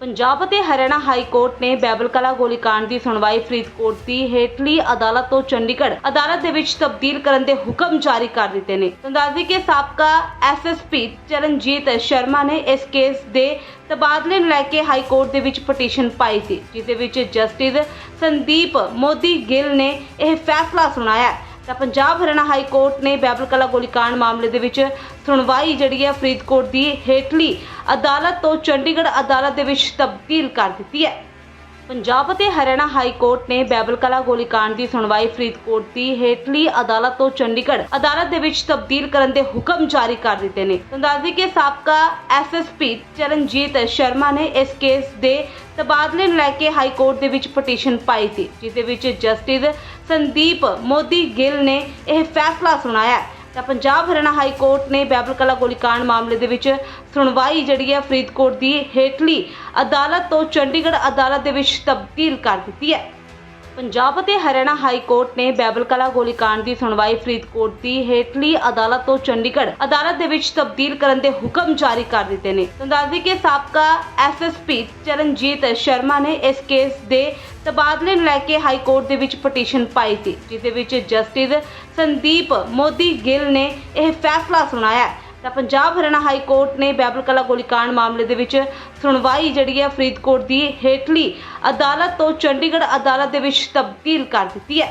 ਪੰਜਾਬ ਅਤੇ Haryana high court ਨੇ ਬੈਬਲ ਕਲਾ ਗੋਲੀकांड ਦੀ ਸੁਣਵਾਈ ਫਰੀਦਕੋਟ ਦੀ ਹੇਠਲੀ ਅਦਾਲਤ ਤੋਂ ਚੰਡੀਗੜ੍ਹ ਅਦਾਲਤ ਦੇ ਵਿੱਚ ਤਬਦੀਲ ਕਰਨ ਦੇ ਹੁਕਮ ਜਾਰੀ ਕਰ ਦਿੱਤੇ ਨੇ। ਅੰਦਾਜ਼ੀ ਕੇ ਸਾਬਕਾ ਐਸਐਸਪੀ ਚਰਨਜੀਤ ਸ਼ਰਮਾ ਨੇ ਇਸ ਕੇਸ ਦੇ ਤਬਾਦਲੇ ਨੂੰ ਲੈ ਕੇ ਹਾਈ ਕੋਰਟ ਦੇ ਵਿੱਚ ਪਟੀਸ਼ਨ ਪਾਈ ਸੀ, ਜਿਸ ਦੇ ਵਿੱਚ ਜਸਟਿਸ ਸੰਦੀਪ ਮੋਦੀ ਗਿੱਲ ਨੇ ਇਹ ਫੈਸਲਾ ਸੁਣਾਇਆ ਤਾਂ ਪੰਜਾਬ ਹਰਿਆਣਾ ਹਾਈ ਕੋਰਟ ਨੇ ਬੈਬਲ ਕਲਾ ਗੋਲੀकांड ਮਾਮਲੇ ਦੇ ਵਿੱਚ ਸੁਣਵਾਈ ਜਿਹੜੀ ਹੈ ਫਰੀਦਕੋਟ ਦੀ ਹੇਠਲੀ ਅਦਾਲਤ ਤੋਂ ਚੰਡੀਗੜ੍ਹ ਅਦਾਲਤ ਦੇ ਵਿੱਚ ਤਬਦੀਲ ਕਰ ਦਿੱਤੀ ਹੈ। ਪੰਜਾਬ ਅਤੇ ਹਰਿਆਣਾ ਹਾਈ ਕੋਰਟ ਨੇ ਬੈਬਲ ਕਲਾ ਗੋਲੀकांड ਦੀ ਸੁਣਵਾਈ ਫਰੀਦਕੋਟ ਦੀ ਹੇਠਲੀ ਅਦਾਲਤ ਤੋਂ ਚੰਡੀਗੜ੍ਹ ਅਦਾਲਤ ਦੇ ਵਿੱਚ ਤਬਦੀਲ ਕਰਨ ਦੇ ਹੁਕਮ ਜਾਰੀ ਕਰ ਦਿੱਤੇ ਨੇ। ਅੰਦਾਜ਼ੀ ਕੇ ਸਾਬਕਾ ਐਸਐਸਪੀ ਚਰਨਜੀਤ ਸ਼ਰਮਾ ਨੇ ਇਸ ਕੇਸ ਦੇ ਤਬਾਦਲੇ ਨੂੰ ਲੈ ਕੇ ਹਾਈ ਕੋਰਟ ਦੇ ਵਿੱਚ ਪਟੀਸ਼ਨ ਪਾਈ ਸੀ, ਜਿਸ ਦੇ ਵਿੱਚ ਜਸਟਿਸ ਸੰਦੀਪ ਮੋਦੀ ਗਿੱਲ ਨੇ ਇਹ ਫੈਸਲਾ ਸੁਣਾਇਆ। ਤਾਂ ਪੰਜਾਬ ਹਰਿਆਣਾ ਹਾਈ ਕੋਰਟ ਨੇ ਬੈਬਲ ਕਲਾ ਗੋਲੀकांड ਮਾਮਲੇ ਦੇ ਵਿੱਚ ਸੁਣਵਾਈ ਜਿਹੜੀ ਹੈ ਫਰੀਦਕੋਟ ਦੀ ਹੇਠਲੀ ਅਦਾਲਤ ਤੋਂ ਚੰਡੀਗੜ੍ਹ ਅਦਾਲਤ ਦੇ ਵਿੱਚ ਤਬਦੀਲ ਕਰ ਦਿੱਤੀ ਹੈ। ਪੰਜਾਬ ਅਤੇ ਹਰਿਆਣਾ ਹਾਈ ਕੋਰਟ ਨੇ ਬੈਬਲ ਕਲਾ ਗੋਲੀकांड ਦੀ ਸੁਣਵਾਈ ਫਰੀਦਕੋਟ ਦੀ ਹੇਠਲੀ ਅਦਾਲਤ ਤੋਂ ਚੰਡੀਗੜ੍ਹ ਅਦਾਲਤ ਦੇ ਵਿੱਚ ਤਬਦੀਲ ਕਰਨ ਦੇ ਹੁਕਮ ਜਾਰੀ ਕਰ ਦਿੱਤੇ ਨੇ। ਅੰਦਾਜ਼ੀ ਕੇ ਸਾਬਕਾ ਐਸਐਸਪੀ ਚਰਨਜੀਤ ਸ਼ਰਮਾ ਨੇ ਇਸ ਕੇਸ ਦੇ ਤਬਾਦਲੇ ਨੂੰ ਲੈ ਕੇ ਹਾਈ ਕੋਰਟ ਦੇ ਵਿੱਚ ਪਟੀਸ਼ਨ ਪਾਈ ਸੀ, ਜਿਸ ਦੇ ਵਿੱਚ ਜਸਟਿਸ ਸੰਦੀਪ ਮੋਦੀ ਗਿੱਲ ਨੇ ਇਹ ਫੈਸਲਾ ਸੁਣਾਇਆ। ਤਾਂ ਪੰਜਾਬ ਹਰਿਆਣਾ ਹਾਈ ਕੋਰਟ ਨੇ ਬੈਬਲ ਕਲਾ ਗੋਲੀकांड ਮਾਮਲੇ ਦੇ ਵਿੱਚ ਸੁਣਵਾਈ ਜਿਹੜੀ ਹੈ ਫਰੀਦਕੋਟ ਦੀ ਹੇਠਲੀ ਅਦਾਲਤ ਤੋਂ ਚੰਡੀਗੜ੍ਹ ਅਦਾਲਤ ਦੇ ਵਿੱਚ ਤਬਦੀਲ ਕਰ ਦਿੱਤੀ ਹੈ।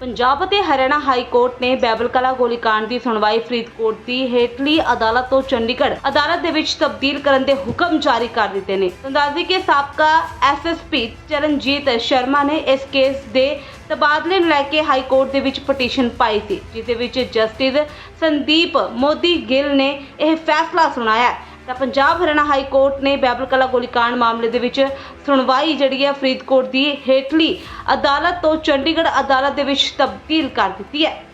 ਪੰਜਾਬ ਅਤੇ ਹਰਿਆਣਾ ਹਾਈ ਕੋਰਟ ਨੇ ਬੈਬਲ ਕਲਾ ਗੋਲੀकांड ਦੀ ਸੁਣਵਾਈ ਫਰੀਦਕੋਟ ਦੀ ਹੇਠਲੀ ਅਦਾਲਤ ਤੋਂ ਚੰਡੀਗੜ੍ਹ ਅਦਾਲਤ ਦੇ ਵਿੱਚ ਤਬਦੀਲ ਕਰਨ ਦੇ ਹੁਕਮ ਜਾਰੀ ਕਰ ਦਿੱਤੇ ਨੇ। ਤੰਦਾਜ਼ੀ ਕੇ ਸਾਬਕਾ ਐਸਐਸਪੀ ਚਰਨਜੀਤ ਸ਼ਰਮਾ ਨੇ ਇਸ ਕੇਸ ਦੇ ਤਬਾਦਲੇ ਨੂੰ ਲੈ ਕੇ ਹਾਈ ਕੋਰਟ ਦੇ ਵਿੱਚ ਪਟੀਸ਼ਨ ਪਾਈ ਸੀ ਜਿਸ ਦੇ ਵਿੱਚ ਜਸਟਿਸ ਸੰਦੀਪ ਮੋਦੀ ਗਿੱਲ ਨੇ ਇਹ ਫੈਸਲਾ ਸੁਣਾਇਆ। ਤਾਂ ਪੰਜਾਬ ਹਰਿਆਣਾ ਹਾਈ ਕੋਰਟ ਨੇ ਬੈਬਲ ਕਲਾ ਗੋਲੀकांड ਮਾਮਲੇ ਦੇ ਵਿੱਚ ਸੁਣਵਾਈ ਜਿਹੜੀ ਹੈ ਫਰੀਦਕੋਟ ਦੀ ਹੇਠਲੀ ਅਦਾਲਤ ਤੋਂ ਚੰਡੀਗੜ੍ਹ ਅਦਾਲਤ ਦੇ ਵਿੱਚ ਤਬਦੀਲ ਕਰ ਦਿੱਤੀ ਹੈ।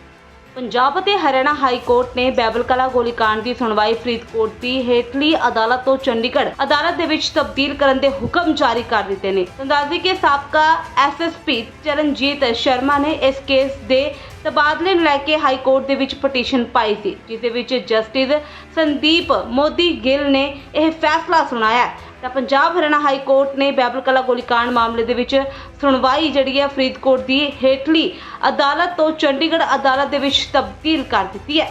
ਪੰਜਾਬ ਅਤੇ ਹਰਿਆਣਾ ਹਾਈ ਕੋਰਟ ਨੇ ਬੈਬਲ ਕਲਾ ਗੋਲੀकांड ਦੀ ਸੁਣਵਾਈ ਫਰੀਦਕੋਟ ਦੀ ਹੇਠਲੀ ਅਦਾਲਤ ਤੋਂ ਚੰਡੀਗੜ੍ਹ ਅਦਾਲਤ ਦੇ ਵਿੱਚ ਤਬਦੀਲ ਕਰਨ ਦੇ ਹੁਕਮ ਜਾਰੀ ਕਰ ਦਿੱਤੇ ਨੇ। ਅੰਦਾਜ਼ੀ ਕੇ ਸਾਬਕਾ ਐਸਐਸਪੀ ਚਰਨਜੀਤ ਸ਼ਰਮਾ ਨੇ ਇਸ ਕੇਸ ਦੇ ਤਬਾਦਲੇ ਨੂੰ ਲੈ ਕੇ ਹਾਈ ਕੋਰਟ ਦੇ ਵਿੱਚ ਪਟੀਸ਼ਨ ਪਾਈ ਸੀ, ਜਿਸ ਦੇ ਵਿੱਚ ਜਸਟਿਸ ਸੰਦੀਪ ਮੋਦੀ ਗਿੱਲ ਨੇ ਇਹ ਫੈਸਲਾ ਸੁਣਾਇਆ। ਤਾਂ ਪੰਜਾਬ ਹਰਿਆਣਾ ਹਾਈ ਕੋਰਟ ਨੇ ਬੈਬਲ ਕਲਾ ਗੋਲੀकांड ਮਾਮਲੇ ਦੇ ਵਿੱਚ ਸੁਣਵਾਈ ਜਿਹੜੀ ਹੈ ਫਰੀਦਕੋਟ ਦੀ ਹੇਠਲੀ ਅਦਾਲਤ ਤੋਂ ਚੰਡੀਗੜ੍ਹ ਅਦਾਲਤ ਦੇ ਵਿੱਚ ਤਬਦੀਲ ਕਰ ਦਿੱਤੀ ਹੈ।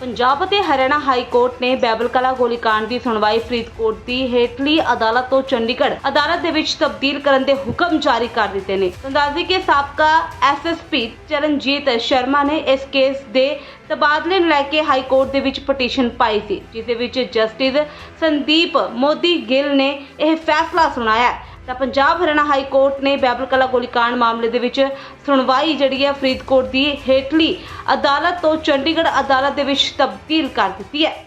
ਪੰਜਾਬ ਅਤੇ ਹਰਿਆਣਾ ਹਾਈ ਕੋਰਟ ਨੇ ਬੈਬਲ ਕਲਾ ਗੋਲੀकांड ਦੀ ਸੁਣਵਾਈ ਫਰੀਦਕੋਟ ਦੀ ਹੇਠਲੀ ਅਦਾਲਤ ਤੋਂ ਚੰਡੀਗੜ੍ਹ ਅਦਾਲਤ ਦੇ ਵਿੱਚ ਤਬਦੀਲ ਕਰਨ ਦੇ ਹੁਕਮ ਜਾਰੀ ਕਰ ਦਿੱਤੇ ਨੇ। ਅੰਦਾਜ਼ੀ ਕੇ ਸਾਬਕਾ ਐਸਐਸਪੀ ਚਰਨਜੀਤ ਸ਼ਰਮਾ ਨੇ ਇਸ ਕੇਸ ਦੇ ਤਬਾਦਲੇ ਨੂੰ ਲੈ ਕੇ ਹਾਈ ਕੋਰਟ ਦੇ ਵਿੱਚ ਪਟੀਸ਼ਨ ਪਾਈ ਸੀ, ਜਿਸ ਦੇ ਵਿੱਚ ਜਸਟਿਸ ਸੰਦੀਪ ਮੋਦੀ ਗਿੱਲ ਨੇ ਇਹ ਫੈਸਲਾ ਸੁਣਾਇਆ ਤਾਂ ਪੰਜਾਬ ਹਰਿਆਣਾ ਹਾਈ ਕੋਰਟ ਨੇ ਬੈਬਲ ਕਲਾ ਗੋਲੀकांड ਮਾਮਲੇ ਦੇ ਵਿੱਚ ਸੁਣਵਾਈ ਜਿਹੜੀ ਹੈ ਫਰੀਦਕੋਟ ਦੀ ਹੇਠਲੀ ਅਦਾਲਤ ਤੋਂ ਚੰਡੀਗੜ੍ਹ ਅਦਾਲਤ ਦੇ ਵਿੱਚ ਤਬਦੀਲ ਕਰ ਦਿੱਤੀ ਹੈ।